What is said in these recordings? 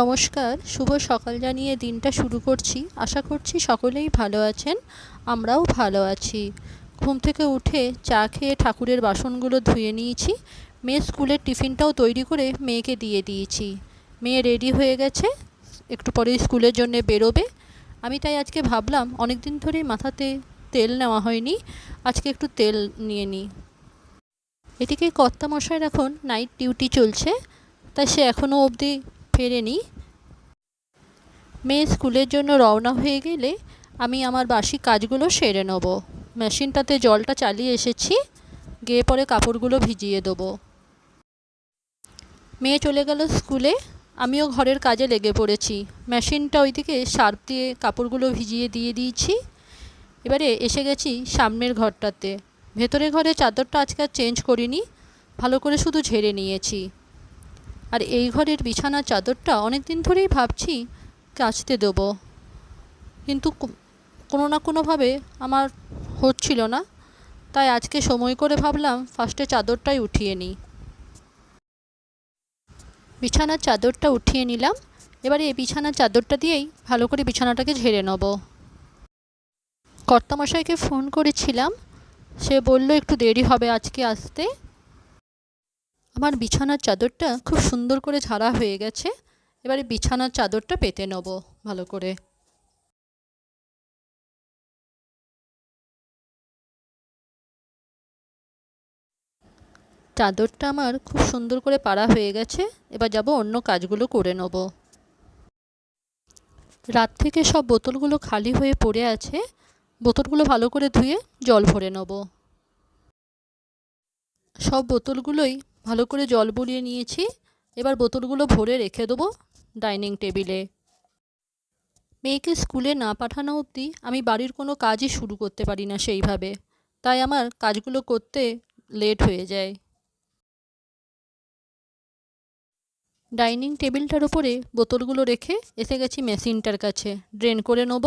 নমস্কার, শুভ সকাল জানিয়ে দিনটা শুরু করছি। আশা করছি সকলেই ভালো আছেন, আমরাও ভালো আছি। ঘুম থেকে উঠে চা খেয়ে ঠাকুরের বাসনগুলো ধুয়ে নিয়েছি, মেয়ে স্কুলের টিফিনটাও তৈরি করে মেয়েকে দিয়ে দিয়েছি। মেয়ে রেডি হয়ে গেছে, একটু পরে স্কুলের জন্য বেরোবে। আমি তাই আজকে ভাবলাম অনেক দিন ধরেই মাথাতে তেল নেওয়া হয়নি, আজকে একটু তেল নিয়ে নিই। এদিকে কর্তামশাইয়ের এখন নাইট ডিউটি চলছে, তাই সে এখনও অবধি ফেরেনি। মেয়ে স্কুলের জন্য রওনা হয়ে গেলে আমি আমার বাসি কাজগুলো সেরে নেব। মেশিনটাতে জলটা চালিয়ে এসেছি, গিয়ে পরে কাপড়গুলো ভিজিয়ে দেবো। মেয়ে চলে গেল স্কুলে, আমিও ঘরের কাজে লেগে পড়েছি। মেশিনটা ওইদিকে সার্ফ দিয়ে কাপড়গুলো ভিজিয়ে দিয়ে দিয়েছি। এবারে এসে গেছি সামনের ঘরটাতে। ভেতরের ঘরে চাদরটা আজকে চেঞ্জ করিনি, ভালো করে শুধু ঝেড়ে নিয়েছি। আর এই ঘরের বিছানার চাদরটা অনেক দিন ধরেই ভাবছি কাচতে দেবো। কিন্তু কোনো না কোনোভাবে আমার হচ্ছিল না। তাই আজকে সময় করে ভাবলাম ফার্স্টে চাদরটাই উঠিয়ে নিই। বিছানার চাদরটা উঠিয়ে নিলাম। এবারে এই বিছানার চাদরটা দিয়েই ভালো করে বিছানাটাকে ঝেড়ে নেব। কর্তামশাইকে ফোন করেছিলাম। সে বলল, একটু দেরি হবে আজকে আসতে। আমার বিছানার চাদরটা খুব সুন্দর করে ঝাড়া হয়ে গেছে। এবারে বিছানার চাদরটা পেতে নেব ভালো করে। চাদরটা আমার খুব সুন্দর করে পাড়া হয়ে গেছে। এবার যাব অন্য কাজগুলো করে নেব। রাত থেকে সব বোতলগুলো খালি হয়ে পড়ে আছে। বোতলগুলো ভালো করে ধুয়ে জল ভরে নেব। সব বোতলগুলোই ভালো করে জল বুলিয়ে নিয়েছি। এবার বোতলগুলো ভরে রেখে দেবো ডাইনিং টেবিলে। মেয়েকে স্কুলে না পাঠানো অবধি আমি বাড়ির কোনো কাজই শুরু করতে পারি না সেইভাবে। তাই আমার কাজগুলো করতে লেট হয়ে যায়। ডাইনিং টেবিলটার উপরে বোতলগুলো রেখে এসে গেছি মেশিনটার কাছে। ড্রেন করে নেব।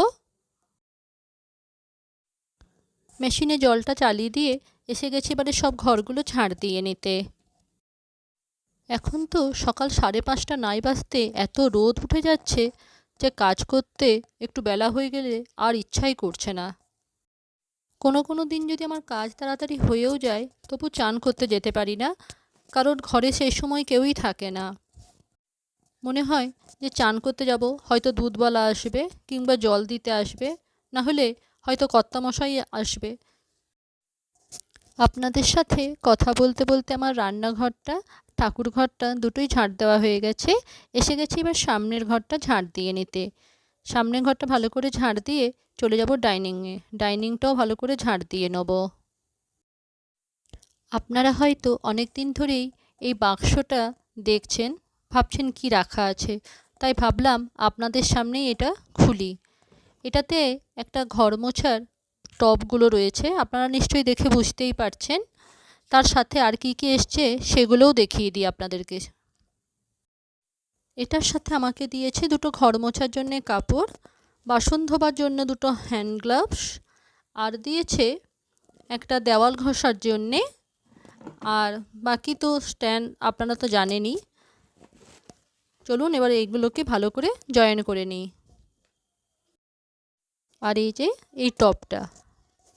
মেশিনে জলটা চালিয়ে দিয়ে এসে গেছি এবারে সব ঘরগুলো ছাড় দিয়ে নিতে। এখন তো সকাল সাড়ে পাঁচটা নাই বাজতে এত রোদ উঠে যাচ্ছে যে কাজ করতে একটু বেলা হয়ে গেলে আর ইচ্ছাই করছে না। কোনো কোনো দিন যদি আমার কাজ তাড়াতাড়ি হয়েও যায়, তবু চান করতে যেতে পারি না, কারণ ঘরে সেই সময় কেউই থাকে না। মনে হয় যে চান করতে যাব, হয়তো দুধওয়ালা আসবে কিংবা জল দিতে আসবে, না হলে হয়তো কর্তামশাই আসবে আপনাদের সাথে কথা বলতে বলতে আমার রান্নাঘরটা ঠাকুর ঘরটা দুটোই ঝাঁট দেওয়া হয়ে গেছে। এসে গেছি এবার সামনের ঘরটা ঝাঁট দিয়ে নিতে। সামনের ঘরটা ভালো করে ঝাঁট দিয়ে চলে যাব ডাইনিংয়ে ডাইনিংটাও ভালো করে ঝাঁট দিয়ে নেব। আপনারা হয়তো অনেক দিন ধরেই এই বাক্সটা দেখছেন, ভাবছেন কি রাখা আছে। তাই ভাবলাম আপনাদের সামনেই এটা খুলি। এটাতে একটা ঘর মোছার টবগুলো রয়েছে, আপনারা নিশ্চয়ই দেখে বুঝতেই পারছেন। তার সাথে আর কি কি এসছে সেগুলোও দেখিয়ে দিই আপনাদেরকে। এটার সাথে আমাকে দিয়েছে দুটো ঘর মোছার জন্যে কাপড়, বাসন ধোবার জন্য দুটো হ্যান্ড গ্লাভস আর দিয়েছে একটা দেওয়াল ঘষার জন্যে, আর বাকি তো স্ট্যান্ড আপনারা তো জানেনই। চলুন এবার এইগুলোকে ভালো করে জয়েন করে নিই। আর এই যে, এই টপটা।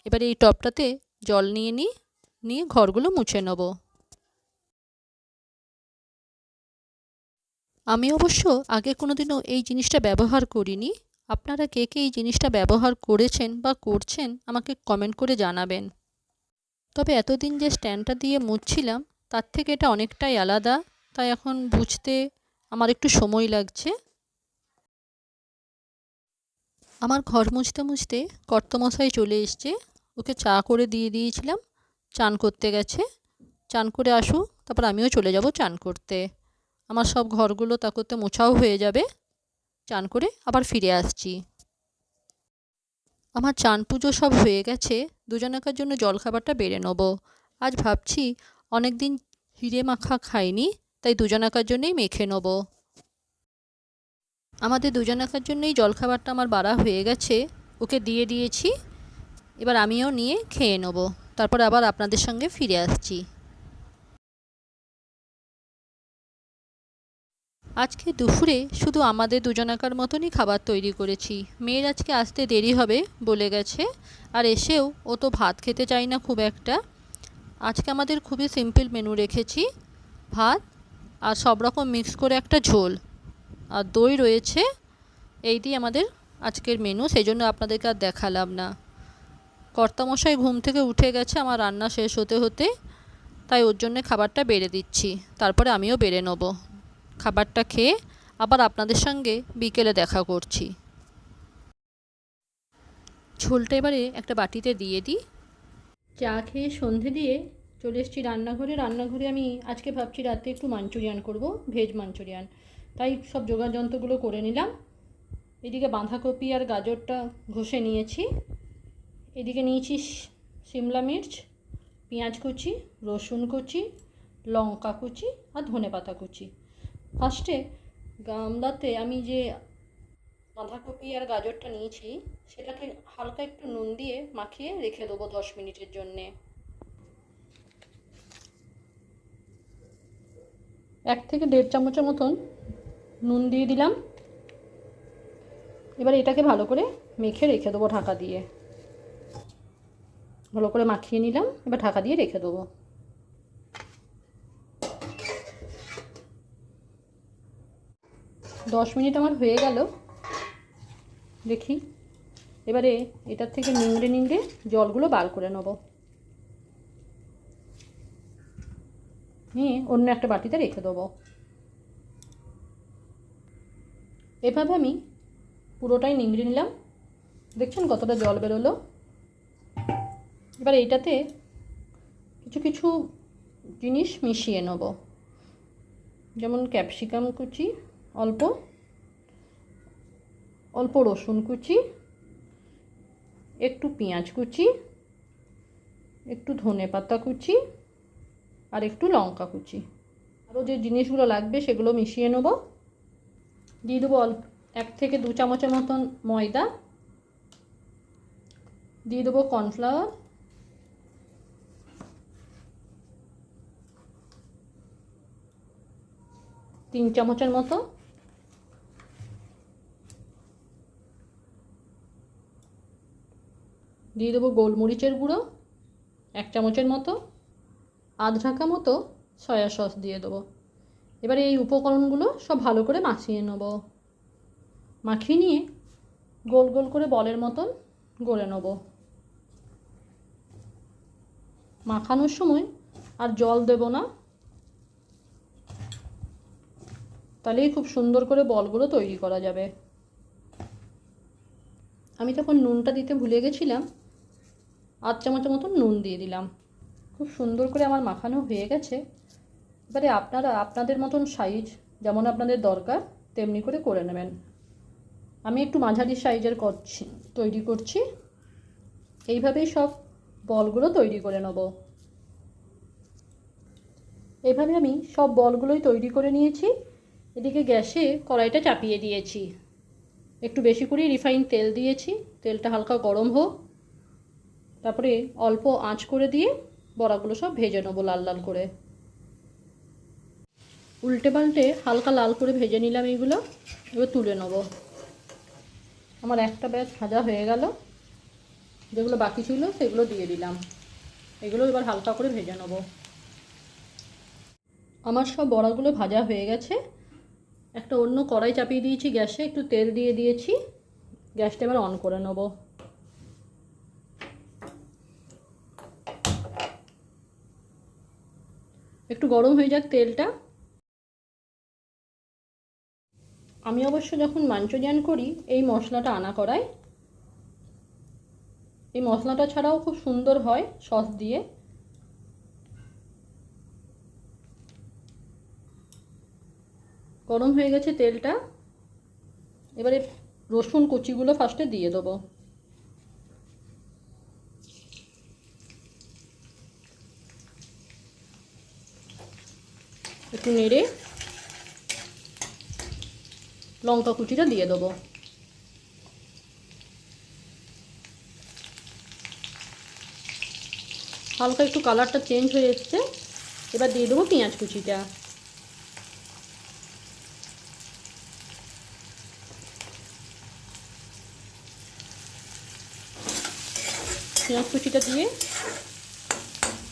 এবার এই টপটাতে জল নিয়ে নিই, নিয়ে ঘরগুলো মুছে নেব। আমি অবশ্য আগে কোনো দিনও এই জিনিসটা ব্যবহার করিনি। আপনারা কে কে এই জিনিসটা ব্যবহার করেছেন বা করছেন আমাকে কমেন্ট করে জানাবেন। তবে এতদিন যে স্ট্যান্ডটা দিয়ে মুছছিলাম, তার থেকে এটা অনেকটাই আলাদা। তাই এখন বুঝতে আমার একটু সময় লাগছে। আমার ঘর মুছতে মুছতে কর্তমশাই চলে এসছে। ওকে চা করে দিয়ে দিয়েছিলাম। চান করতে গেছে। চান করে আসুক তারপর আমিও চলে যাব চান করতে। আমার সব ঘরগুলো তা করতে মোছাও হয়ে যাবে। চান করে আবার ফিরে আসছি। আমার চান পুজো সব হয়ে গেছে। দুজনকার জন্য জলখাবারটা বেড়ে নেব। আজ ভাবছি অনেক দিন হিরে মাখা খাইনি, তাই দুজনাকার জন্যই মেখে নেব। আমাদের দুজনাকার জন্যই জলখাবারটা আমার বাড়া হয়ে গেছে। ওকে দিয়ে দিয়েছি। এবার আমিও নিয়ে খেয়ে নেব। তারপর আবার আপনাদের সঙ্গে ফিরে আসছি। আজকে দুপুরে শুধু আমাদের দুজনাকার মতনই খাবার তৈরি করেছি। মেয়ের আজকে আসতে দেরি হবে বলে গেছে। আর এসেও ও তো ভাত খেতে চায় না খুব একটা। আজকে আমাদের খুবই সিম্পল মেনু রেখেছি। ভাত আর সব রকম মিক্স করে একটা ঝোল। আর দই রয়েছে। এই দিয়ে আমাদের আজকের মেনু। সেই জন্য আপনাদেরকে আর দেখালাম না। কর্তামশাই ঘুম থেকে উঠে গেছে, আমার রান্না শেষ হতে হতে। তাই ওর জন্য খাবারটা বেড়ে দিচ্ছি, তারপরে আমিও বেড়ে নেব। খাবারটা খেয়ে আবার আপনাদের সঙ্গে বিকেলে দেখা করছি। ঝোলটা এবারে একটা বাটিতে দিয়ে দিই। চা খেয়ে সন্ধে দিয়ে চলে এসেছি রান্নাঘরে। রান্নাঘরে আমি আজকে ভাবছি রাতে একটু মাঞ্চুরিয়ান করব, ভেজ মাঞ্চুরিয়ান। তাই সব জোগাড় যন্ত্রগুলো করে নিলাম। এদিকে বাঁধাকপি আর গাজরটা ঘষে নিয়েছি। এদিকে নিয়েছি সিমলা মির্চ, পেঁয়াজ কুচি, রসুন কুচি, লঙ্কা কুচি আর ধনে পাতা কুচি। ফার্স্টে গামলাতে আমি যে বাঁধাকপি আর গাজরটা নিয়েছি সেটাকে হালকা একটু নুন দিয়ে মাখিয়ে রেখে দেবো দশ মিনিটের জন্যে। এক থেকে দেড় চামচের মতন নুন দিয়ে দিলাম। এবার এটাকে ভালো করে মেখে রেখে দেবো ঢাকা দিয়ে। ভালো করে মাখিয়ে নিলাম, এবার ঢাকা দিয়ে রেখে দেবো। দশ মিনিট আমার হয়ে গেল, দেখি। এবারে এটার থেকে নিংড়ে নিংড়ে জলগুলো বার করে নেব। নিয়ে অন্য একটা বাটিতে রেখে দেবো। এভাবে আমি পুরোটাই নিংড়ে নিলাম। দেখছেন কতটা জল বেরোলো? এবার এইটাতে কিছু কিছু জিনিস মিশিয়ে নেব। যেমন ক্যাপসিকাম কুচি, অল্প অল্প রসুন কুচি, একটু পেঁয়াজ কুচি, একটু ধনে পাতা কুচি, আর একটু লঙ্কা কুচি। আরও যে জিনিসগুলো লাগবে সেগুলো মিশিয়ে নেব। দিয়ে দেবো অল্প এক থেকে দু চামচের মতন ময়দা। দিয়ে দেবো কর্নফ্লাওয়ার। তিন চামচের মতো। দিয়ে দেবো গোলমরিচের গুঁড়ো, এক চামচের মতো। আধ ঢাকা মতো সয়া সস দিয়ে দেবো। এবারে এই উপকরণগুলো সব ভালো করে মাখিয়ে নেব। মাখিয়ে নিয়ে গোল গোল করে বলের মতন গড়ে নেব। মাখানোর সময় আর জল দেব না। তাহলেই খুব সুন্দর করে বলগুলো তৈরি করা যাবে। আমি তখন নুনটা দিতে ভুলে গেছিলাম। আধ চামচের মতন নুন দিয়ে দিলাম। খুব সুন্দর করে আমার মাখানো হয়ে গেছে। এবারে আপনারা, আপনাদের মতন সাইজ যেমন আপনাদের দরকার, তেমনি করে করে নেবেন। আমি একটু মাঝারি সাইজের করছি, তৈরি করছি। এইভাবেই সব বলগুলো তৈরি করে নেব। এইভাবে আমি সব বলগুলোই তৈরি করে নিয়েছি। এদিকে গ্যাসে কড়াইটা চাপিয়ে দিয়েছি। একটু বেশি করেই রিফাইন তেল দিয়েছি। তেলটা হালকা গরম হোক। তারপরে অল্প আঁচ করে দিয়ে বড়াগুলো সব ভেজে নেব লাল লাল করে। উল্টে পাল্টে হালকা লাল করে ভেজে নিলাম এইগুলো। এবার তুলে নেব। আমার একটা ব্যাচ ভাজা হয়ে গেল। যেগুলো বাকি ছিল সেগুলো দিয়ে দিলাম। এগুলো এবার হালকা করে ভেজে নেব। আমার সব বড়াগুলো ভাজা হয়ে গেছে। একটা অন্য কড়াই চাপিয়ে দিয়েছি গ্যাসে, একটু তেল দিয়ে দিয়েছি। গ্যাসটা এবার অন করে নেব। একটু গরম হয়ে যাক তেলটা। আমি অবশ্য যখন মাঞ্চুরিয়ান করি, এই মশলাটা আনা করাই এই মশলাটা ছাড়াও খুব সুন্দর হয় সস দিয়ে। গরম হয়ে গেছে তেলটা। এবারে রসুন কুচিগুলো ফার্স্টে দিয়ে দেবো। একটু নেড়ে লঙ্কা কুচিটা দিয়ে দেবো। হালকা একটু কালারটা চেঞ্জ হয়ে এসছে। এবার দিয়ে দেবো পেঁয়াজ কুচিটা। পেঁয়াজ কুচিটা দিয়ে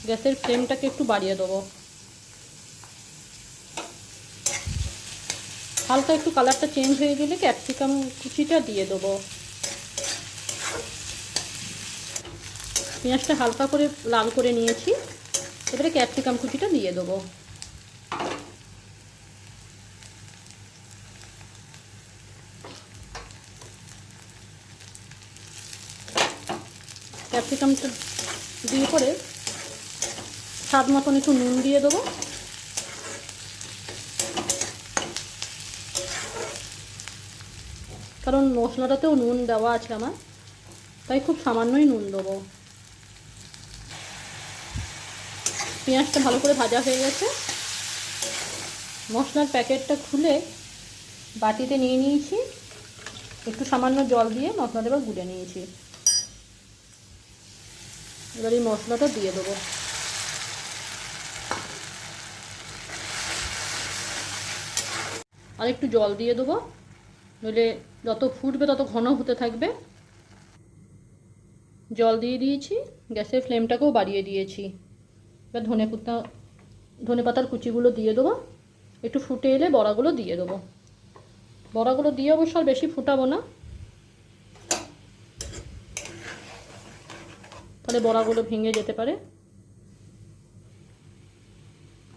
গ্যাসের ফ্লেমটাকে একটু বাড়িয়ে দেবো। হালকা একটু কালারটা চেঞ্জ হয়ে গেলে ক্যাপসিকাম কুচিটা দিয়ে দেবো। পেঁয়াজটা হালকা করে লাল করে নিয়েছি, এবারে ক্যাপসিকাম কুচিটা দিয়ে দেবো। ক্যাপসিকামটা দিয়ে করে স্বাদ মতন একটু নুন দিয়ে দেবো। কারণ মশলাটাতেও নুন দেওয়া আছে আমার, তাই খুব সামান্যই নুন দেবো। পেঁয়াজটা ভালো করে ভাজা হয়ে গেছে। মশলার প্যাকেটটা খুলে বাটিতে নিয়ে নিয়েছি। একটু সামান্য জল দিয়ে মশলাটা এবার গুলে নিয়েছি। এবার এই মশলাটা দিয়ে দেবো। আর একটু জল দিয়ে দেবো, নইলে যত ফুটবে তত ঘন হতে থাকবে। জল দিয়ে দিয়েছি, গ্যাসের ফ্লেমটাকেও বাড়িয়ে দিয়েছি। এবার ধনে পাতা, ধনে পাতার কুচিগুলো দিয়ে দেবো, একটু ফুটে এলে বড়াগুলো দিয়ে দেবো। বড়াগুলো দিয়ে অবশ্য বেশি ফুটাবো না। তাহলে বড়াগুলো ভেঙে যেতে পারে।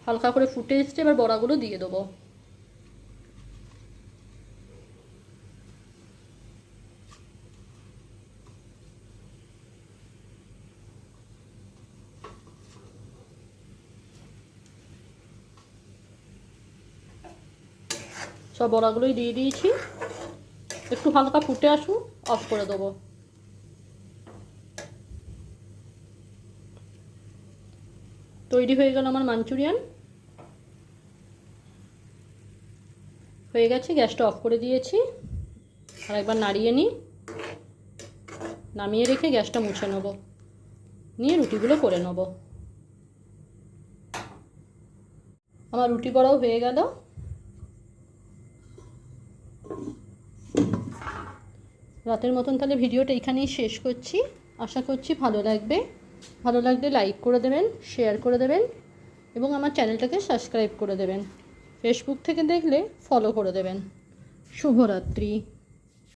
হালকা করে ফুটে এসছে, এবার বড়াগুলো দিয়ে দেবো। সব বড়াগুলোই দিয়ে দিয়েছি। একটু হালকা ফুটে আসুন অফ করে দেবো। তৈরি হয়ে গেল আমার মাঞ্চুরিয়ান হয়ে গেছে, গ্যাসটা অফ করে দিয়েছি। আর একবার নাড়িয়ে নিই। নামিয়ে রেখে গ্যাসটা মুছে নেব। নিয়ে রুটিগুলো করে নেব। আমার রুটি করাও হয়ে গেল। রাতের মতন তাহলে ভিডিওটা এখানেই শেষ করছি। আশা করছি ভালো লাগবে। ভালো লাগলে লাইক করে দেবেন শেয়ার করে দেবেন এবং আমার চ্যানেলটাকে সাবস্ক্রাইব করে দেবেন। ফেসবুক থেকে দেখলে ফলো করে দেবেন। শুভরাত্রি।